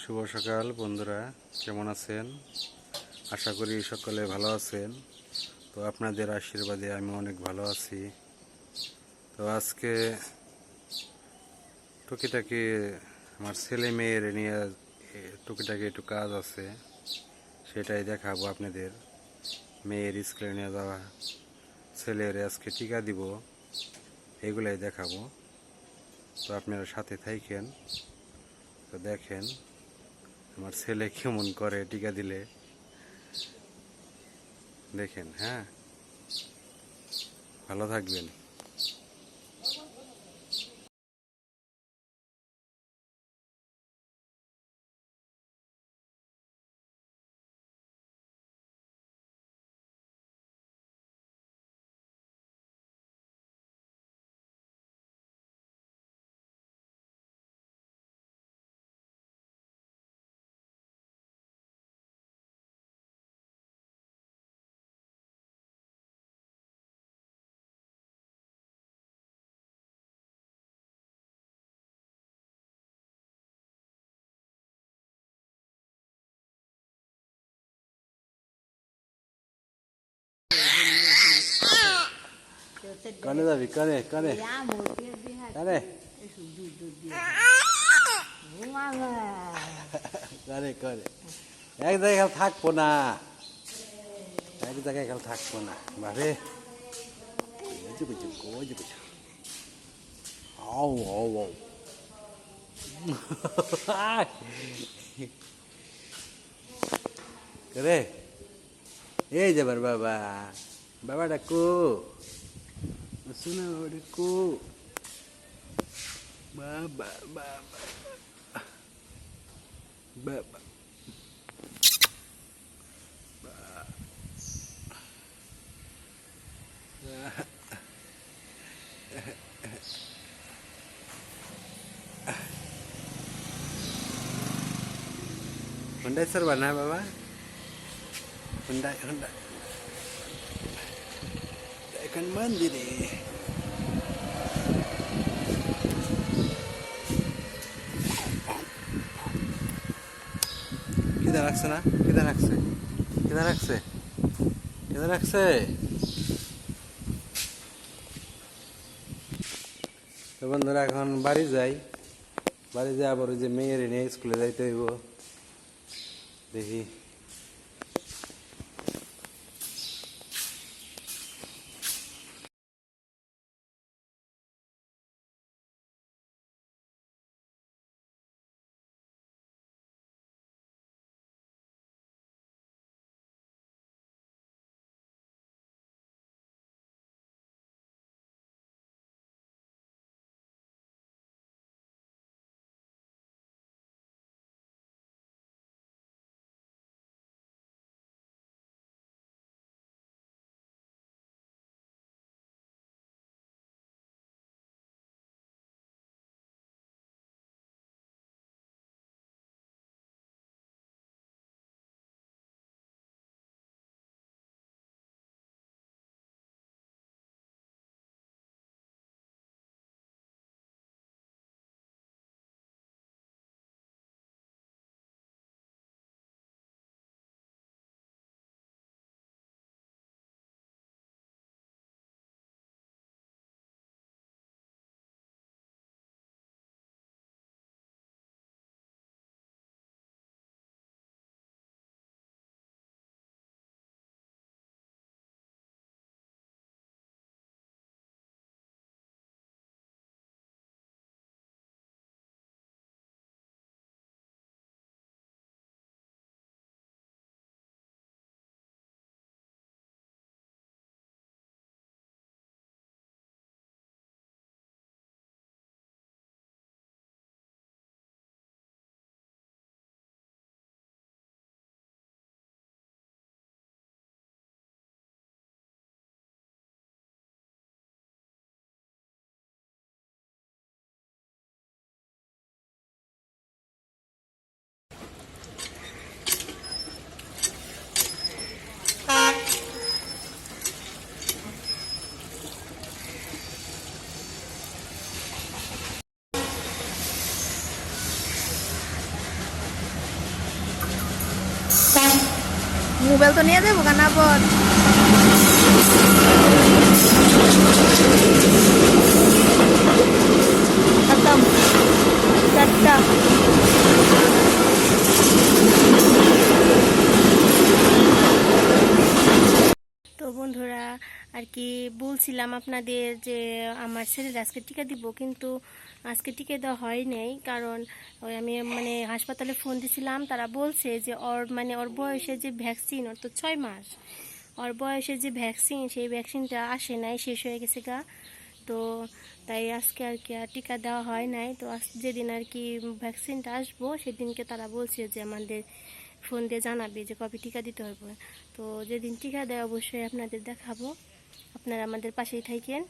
শুভ সকাল, বন্ধুরা। কেমন আছেন? আশা করি সকলে ভালো আছেন। তো আপনাদের আশীর্বাদে আমি অনেক ভালো আছি। তো আজকে টুকিটাকি আমার ছেলে মেয়ের নিয়ে টুকিটাকি একটু কাজ আছে, সেটাই দেখাবো আপনাদের। মেয়ের স্কুলে নিয়ে যাওয়া, ছেলের আজকে টিকা দিব, এগুলাই দেখাবো। তো আপনারা সাথে থাকেন তো দেখেন। আমার ছেলে কেমন করে টিকা দিলে? দেখেন হ্যাঁ? ভালো থাকবেন। কানে যাবি কানে কানে কানে কানে কানে এক জায়গায় থাকব না। এক জায়গায় খালি থাকব না। যে আও আও আও করে এই যাবার বাবা বাবা। Daku Assalamualaikum. Ba ba ba ba. Ba ba. Baba. Honda Honda. Ikan mandi deh. Mandi রাখছে না? কিদা রাখছে? কিদা রাখছে? কিদা রাখছে? তো বন্ধুরা, এখন বাড়ি যাই। বাড়ি যাই আবার যে মেয়ের নিয়ে স্কুলে যাইতে হইব, দেখি। মোবাইল তো নিয়ে যাব কানা পর খতম চারটা তো বন্ধুরা আর কি বলছিলাম আপনাদের যে আমার ছেলের আজকে টিকা দিব, কিন্তু আজকে টিকা দেওয়া হয় নাই। কারণ ওই আমি মানে হাসপাতালে ফোন দিছিলাম, তারা বলছে যে ওর মানে ওর বয়সে যে ভ্যাকসিন, ওর তো ছয় মাস, ওর বয়সে যে ভ্যাকসিন, সেই ভ্যাকসিনটা আসে নাই, শেষ হয়ে গেছে গা। তো তাই আজকে আর কি আর টিকা দেওয়া হয় নাই। তো যেদিন আর কি ভ্যাকসিনটা আসব, সেদিনকে তারা বলছে যে আমাদের ফোন দিয়ে জানাবে যে কবে টিকা দিতে হবে। তো যেদিন টিকা দেয় অবশ্যই আপনাদের দেখাবো। আপনারা আমাদের পাশেই থাকেন।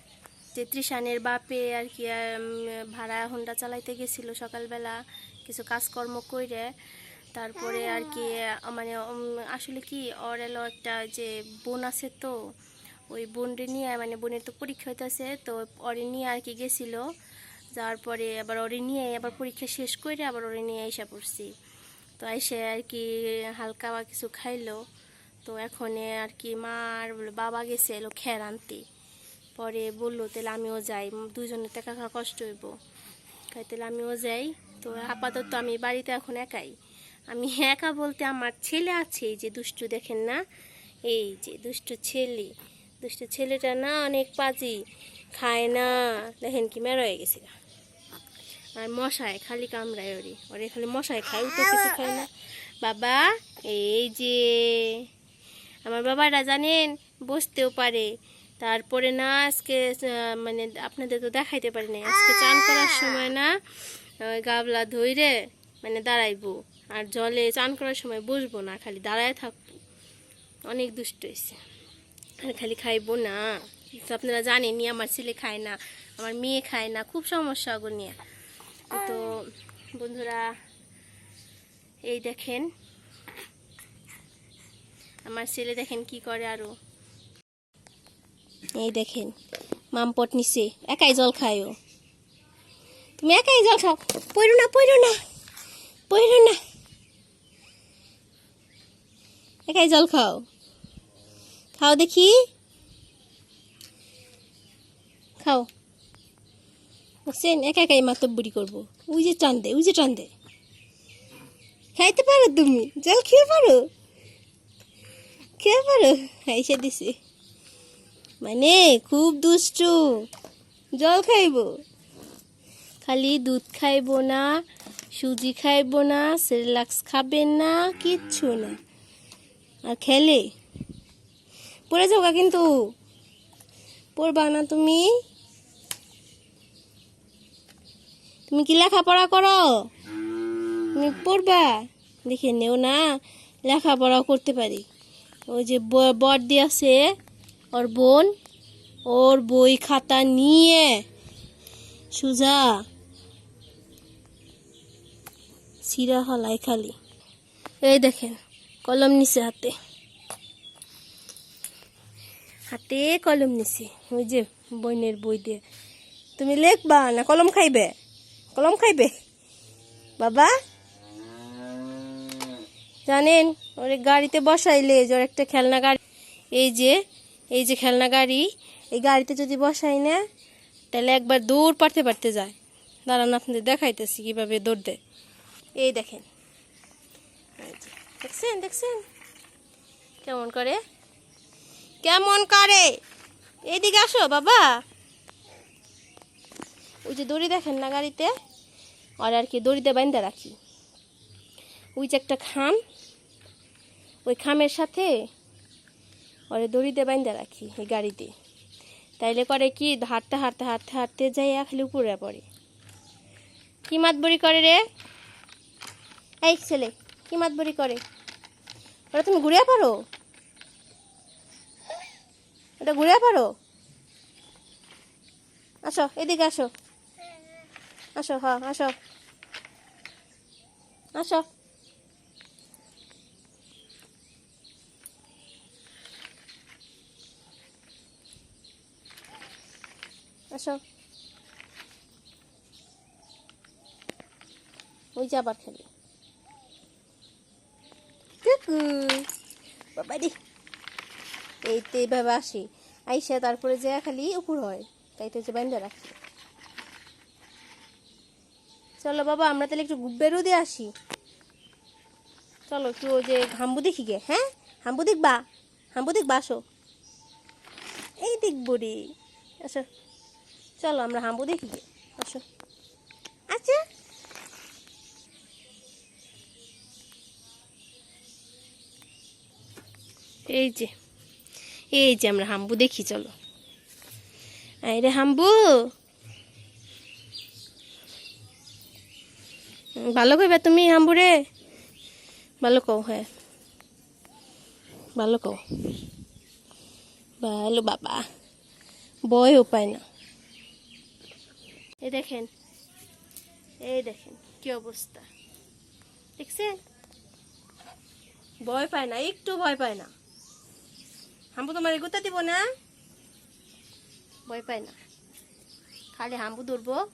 যে ত্রিশানের বাপে আর কি ভাড়া হোন্ডা চালাইতে গেছিল সকালবেলা, কিছু কাজকর্ম করে তারপরে আর কি মানে আসলে কি, ওর এলো একটা যে বোন আছে তো, ওই বোনরে নিয়ে মানে বোনের তো পরীক্ষা হইতেছে, তো ওরে নিয়ে আর কি গেছিল। যাওয়ার পরে আবার ওরে নিয়ে আবার পরীক্ষা শেষ করে আবার ওরে নিয়ে এসে পড়ছি। তো এসে আর কি হালকা বা কিছু খাইলো। তো এখন আর কি মা আর বাবা গেছে এলো খের আনতে। পরে বলল, তাহলে আমিও যাই দুজনে টাকা খাওয়া কষ্ট হইব। তাহলে আমিও যাই। তো আপাতত আমি বাড়িতে এখন একাই। আমি একা বলতে আমার ছেলে আছে, এই যে দুষ্টু দেখেন না? এই যে দুষ্টু ছেলে। দুষ্টু ছেলেটা না অনেক পাজি, খায় না। দেখেন কি মেরো হয়ে গেছে আর মশায় খালি কামড়ায় ওরে। ওরে খালি মশায় খায় উঠে কিছু খায় না। বাবা এই যে আমার বাবারা জানেন বসতেও পারে। তারপরে না আজকে মানে আপনাদের তো দেখাইতে পারি না আজকে চান করার সময় না ওই গাবলা ধইরে মানে দাঁড়াইবো। আর জলে চান করার সময় বসবো না খালি দাঁড়ায় থাকব। অনেক দুষ্ট হয়েছে আর খালি খাইবো না। তো আপনারা জানেনই আমার ছেলে খায় না আমার মেয়ে খায় না খুব সমস্যা ওগুলো নিয়ে। তো বন্ধুরা, এই দেখেন। আমার ছেলে দেখেন কি করে আরও। এই দেখেন, মামপট নিচে একাই জল খায় তুমি একাই জল খাও পড়ো না পড়ো না পড়ো না। একাই জল খাও। খাও দেখি। খাও। বুঝছেন একা একাই মাতব্বরি করব। ওই যে টান দে ওই যে টান দে খাইতে পারো তুমি জল খেয়ে পারো খেয়ে পারো খাইসে দিছে। মানে খুব দুষ্টু, জল খাইবো। খালি দুধ খাইবো না, সুজি খাইবো না, সেরেলাক্স খাবেন না, কিচ্ছু না। আর খেলে? পড়ে যাওগা কিন্তু। পড়বা না তুমি। তুমি কি লেখাপড়া করো? তুমি পড়বা? দেখে নেও না লেখাপড়াও করতে পারি। ওই যে ব- বড়দি আছে, ওর বোন, ওর বই খাতা নিয়ে সুজা সিরা হলাই খালি। এই দেখেন, কলম নিছে হাতে। হাতে কলম নিছি, ওই যে বইনের বই দিয়ে। তুমি লেখবা না কলম খাইবে? কলম খাইবে? বাবা? জানেন, ওরে গাড়িতে বসাইলে যে ওর একটা খেলনা গাড়ি, এই যে এই যে খেলনা গাড়ি, এই গাড়িতে যদি বসাই না, তাহলে একবার দৌড় পারতে পারতে যায়। দাঁড়ান, আপনাদের দেখাইতেছি কীভাবে দৌড় দেয়। এই দেখেন। দেখছেন দেখছেন? কেমন করে? কেমন করে? এইদিকে আসো, বাবা। ওই যে দড়ি দেখেন না গাড়িতে? আর আর কি দড়িতে বাইন্দা রাখি। ওই যে একটা খাম, ওই খামের সাথে ওরে দড়িতে বাইন্দা রাখি এই গাড়িতে। তাইলে করে কি হাঁটতে হাঁটতে হাঁটতে হাঁটতে যাই খালি উপরে পড়ে। কি মাতবরি করে রে? এই ছেলে, কি মাতবরি করে? ওরা তুমি ঘুরে পারো ওটা ঘুরে পারো আসো, এদিকে আসো। আসো হ্যাঁ আসো। আসো। আসো। ওই যে আবার খেলে। বাবা রে। এই তো এইভাবে আসি। আইসা তারপরে যে খালি উপর হয়। তাই তো যে বাইন্দা রাখি চলো বাবা, আমরা তাহলে একটু বেরো দিয়ে আসি। চলো একটু যে হাম্বু দেখি গে হ্যাঁ? হাম্বু দেখবা? হাম্বু দেখবা, আসো। এই দেখব রে। আসো। চলো আমরা হাম্বু দেখি গে, আসো। আচ্ছা। এই যে এই যে আমরা হাম্বু দেখি, চলো। এই রে হাম্বু। ভালো কইবা তুমি হাম্বু রে ভালো কও হ্যাঁ। ভালো কও। ভালো বাবা। বয়ও পায় না। এই দেখেন এই দেখেন কি অবস্থা। দেখছেন? ভয় পায় না, একটু ভয় পায় না। হাম্বু তোমার এগোতে দিব না? ভয় পায় না। খালি হাম্বু ধরবো।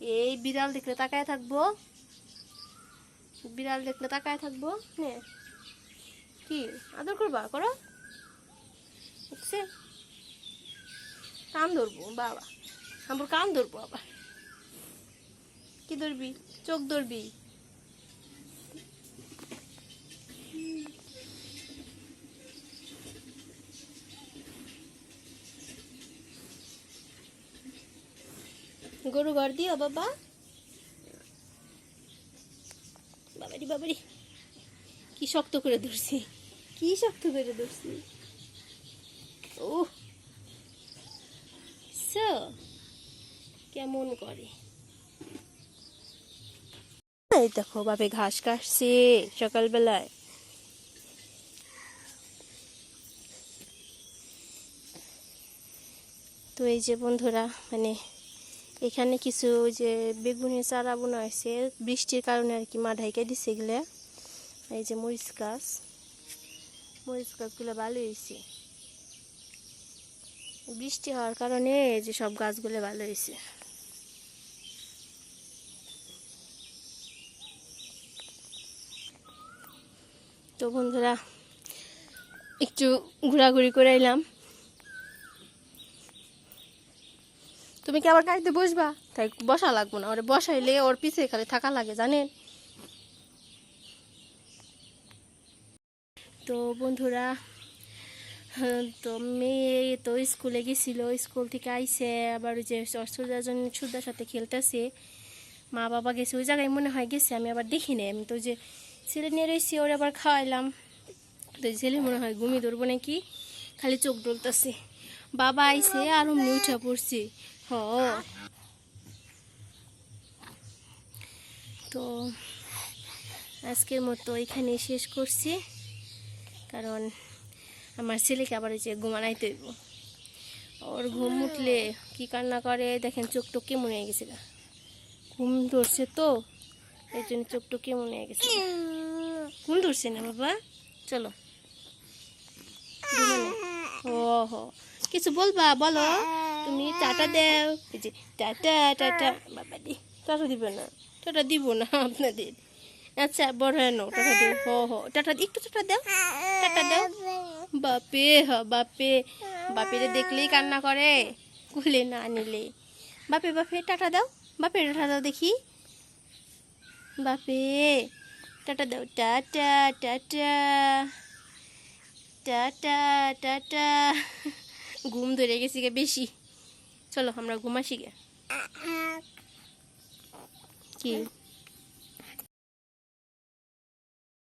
এই বিড়াল দেখলে তাকায় থাকব। বিড়াল দেখলে তাকায় থাকব? নে। কি? আদর করবা? করো। দেখছে। কান ধরবো বাবা। হাম্বুর কান ধরবো আবার। কি ধরবি? চোখ ধরবি। গরু ঘর দিও বাবা। বাবারি কি শক্ত করে ধরছি। কি শক্ত করে ধরছি? ও। কেমন করে? এই দেখো বাপে ঘাস কাটছে সকালবেলায়। তো এই যে বন্ধুরা মানে এখানে কিছু যে বেগুনের চারা বোনা হয়েছে, বৃষ্টির কারণে আর কি মা ঢাইকে দিছে এগুলো। এই যে মরিচ গাছ, মরিচ গাছগুলো ভালো হয়েছে। বৃষ্টি হওয়ার কারণে এই যে সব গাছগুলো ভালো হয়েছে। তো বন্ধুরা, একটু ঘোরাঘুরি করে এলাম। তুমি কি আবার গাড়িতে বসবা? তাই বসা লাগবো না ওরে বসাইলে ওর পিছে খালি থাকা লাগে জানেন? তো বন্ধুরা হ্যাঁ, তো মেয়ে তো স্কুলে গেছিল স্কুল থেকে আইসে আবার ওই যে সুদার জন্য সুদার সাথে খেলতেছে। মা বাবা গেছে ওই জায়গায় মনে হয় গেছে আমি আবার দেখি দেখিনি আমি তো যে ছেলে নিয়ে রয়েছি ওরে আবার খাওয়াইলাম। তো ছেলে মনে হয় ঘুমিয়ে ধরবো নাকি? খালি চোখ ডলতেছে। বাবা আইসে আর উঠে পড়ছি। তো আজকের মতো এখানে শেষ করছি, কারণ আমার ছেলেকে আবার যে ঘুমানাইতে হইব। ওর ঘুম উঠলে কি কান্না করে, দেখেন চোখ টোক কেমন হয়ে গেছে ঘুম ধরছে তো এই জন্য চোখ টোক কেমন হয়ে গেছে ঘুম ধরছে না বাবা? চলো। ও, হো। কিছু বলবা, বলো। তুমি টাটা দাও। এই যে টাটা টাটা বাবা দি। টাটা দিবে না। টাটা দিব না আপনাদের। আচ্ছা বড় হয়ে নাও টাটা দিও। হো হো টাটা একটু টাটা দাও। টাটা দাও। বাপে হ বাপে। বাপেরে দেখলেই কান্না করে কুলে না নিলে। বাপে বাপে টাটা দাও। বাপে টাটা দাও দেখি। বাপে টাটা দাও। Tata tata tata tata. ঘুম ধরে গেছি গে বেশি। চলো আমরা ঘুমাসি গে। কি?